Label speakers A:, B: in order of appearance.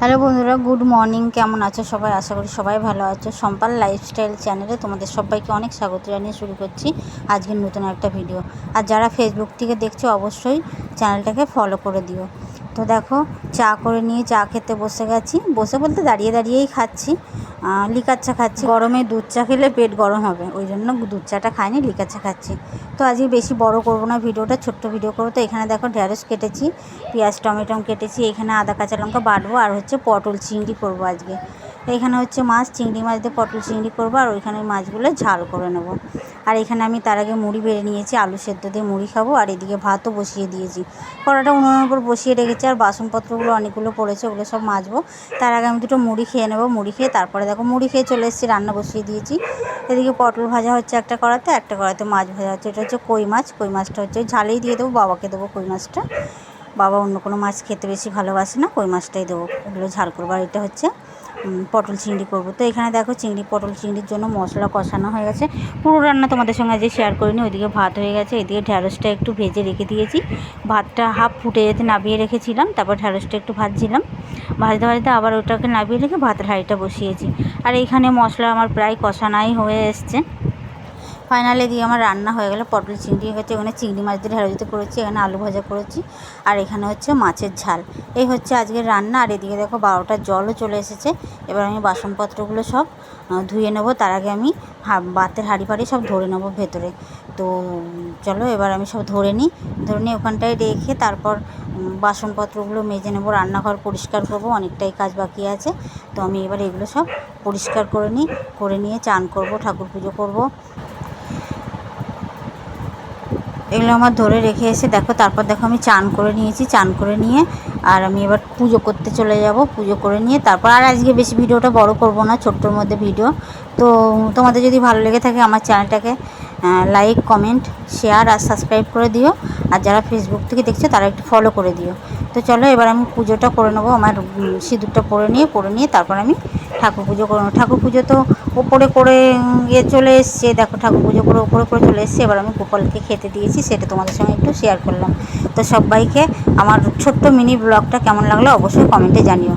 A: Hello বন্ধুরা, good morning. কেমন আছো সবাই? আশা করি সবাই ভালো আছো। সম্পাল লাইফস্টাইল চ্যানেলে তোমাদের সবাইকে অনেক স্বাগত জানিয়ে শুরু করছি আজকের নতুন একটা ভিডিও। আর যারা ফেসবুক থেকে দেখছ, অবশ্যই চ্যানেলটাকে ফলো করে দিও। তো দেখো, চা করে নিয়ে চা খেতে বসে গেছি। বসে বলতে দাঁড়িয়ে দাঁড়িয়েই খাচ্ছি। লিকার চা খাচ্ছি। গরমে দুধ চা খেলে পেট গরম হবে, ওই জন্য দুধ চাটা খাইনি, লিকার চা খাচ্ছি। তো আজকে বেশি বড় করব না ভিডিওটা, ছোট্ট ভিডিও করব। তো এখানে দেখো ঢ্যাঁড়স কেটেছি, পেঁয়াজ টমেটম কেটেছি, এখানে আদা, কাঁচা লঙ্কা বাটবো, আর হচ্ছে পটল চিংড়ি করব আজকে। এখানে হচ্ছে মাছ, চিংড়ি মাছ দিয়ে পটল চিংড়ি করব, আর ওইখানে মাছগুলো ঝাল করে নেব। আর এখানে আমি তার আগে মুড়ি বেড়ে নিয়েছি, আলু সেদ্ধ দিয়ে মুড়ি খাব, আর এদিকে ভাতও বসিয়ে দিয়েছি। কড়াটা উনুনের উপর বসিয়ে রেখেছি, আর বাসনপত্রগুলো অনেকগুলো পড়েছে, ওগুলো সব মাজবো। তার আগে আমি দুটো মুড়ি খেয়ে নেব, মুড়ি খেয়ে তারপরে দেখো মুড়ি খেয়ে চলে এসেছি, রান্না বসিয়ে দিয়েছি। এদিকে পটল ভাজা হচ্ছে একটা কড়াতে একটা কড়াতে মাছ ভাজা হচ্ছে, এটা হচ্ছে কই মাছ, কই মাছটা হচ্ছে ঝালেই দিয়ে দেবো, বাবাকে দেবো কই মাছটা। বাবা অন্য কোনো মাছ খেতে বেশি ভালোবাসে না, কই মাছটাই দেবো। ওগুলো ঝাল করব। আর এটা হচ্ছে পটল চিংড়ি করব। তো এখানে দেখো চিংড়ি, পটল চিংড়ির জন্য মশলা কষানো হয়ে গেছে। পুরো রান্না তোমাদের সঙ্গে আজকে শেয়ার করিনি, ওইদিকে ভাত হয়ে গেছে। এদিকে ঢ্যাঁড়সটা একটু ভেজে রেখে দিয়েছি। ভাতটা হাফ ফুটে যেতে নাবিয়ে রেখেছিলাম, তারপর ঢ্যাঁড়সটা একটু ভাজছিলাম। ভাজতে ভাজতে আবার ওটাকে নাবিয়ে রেখে ভাতের হাঁড়িটা বসিয়েছি। আর এইখানে মশলা আমার প্রায় কষানাই হয়ে এসছে। ফাইনালি দিয়ে আমার রান্না হয়ে গেলো, পটল চিংড়ি হচ্ছে এখানে চিংড়ি মাছ দিয়ে ঢেঁড়স করেছি, এখানে আলু ভাজা করেছি, আর এখানে হচ্ছে মাছের ঝাল। এই হচ্ছে আজকের রান্না, আর এদিকে দেখো বারোটার জলও চলে এসেছে, এবার আমি বাসনপত্রগুলো সব ধুয়ে নেব, তার আগে আমি বাতের হাঁড়ি ফাড়ি সব ধরে নেব ভেতরে। তো, চলো এবার আমি সব ধরে নিই, ধরে নিয়ে ওখানটায় রেখে তারপর বাসনপত্রগুলো মেজে নেব, রান্নাঘর পরিষ্কার করব, অনেকটাই কাজ বাকি আছে। তো আমি এবার এগুলো সব পরিষ্কার করে নিই, করে নিয়ে চান করব, ঠাকুর পুজো করব এগুলো আমার ধরে রেখে এসে দেখো, তারপর দেখো আমি চান করে নিয়েছি, চান করে নিয়ে আর আমি এবার পুজো করতে চলে যাব, পুজো করে নিয়ে তারপর আর আজকে বেশি ভিডিওটা বড় করব না, ছোট্টর মধ্যে ভিডিও। তো তোমাদের যদি ভালো লেগে থাকে আমার চ্যানেলটাকে লাইক কমেন্ট শেয়ার আর সাবস্ক্রাইব করে দিও। আর যারা ফেসবুক থেকে দেখছ তারা একটু ফলো করে দিও। তো চলো, এবার আমি পুজোটা করে নেব। আমার সিঁদুরটা পরে নিয়ে পরে নিয়ে তারপর আমি ঠাকুর পুজো করে নেব। ঠাকুর পুজো তো ওপরে করে ইয়ে চলে এসছে। দেখো, ঠাকুর পুজো করে ওপরে করে চলে এসছে। এবার আমি গোপালকে খেতে দিয়েছি, সেটা তোমাদের সঙ্গে একটু শেয়ার করলাম। তো সবাইকে আমার ছোট্ট মিনি ব্লগটা কেমন লাগল অবশ্যই কমেন্টে জানিও।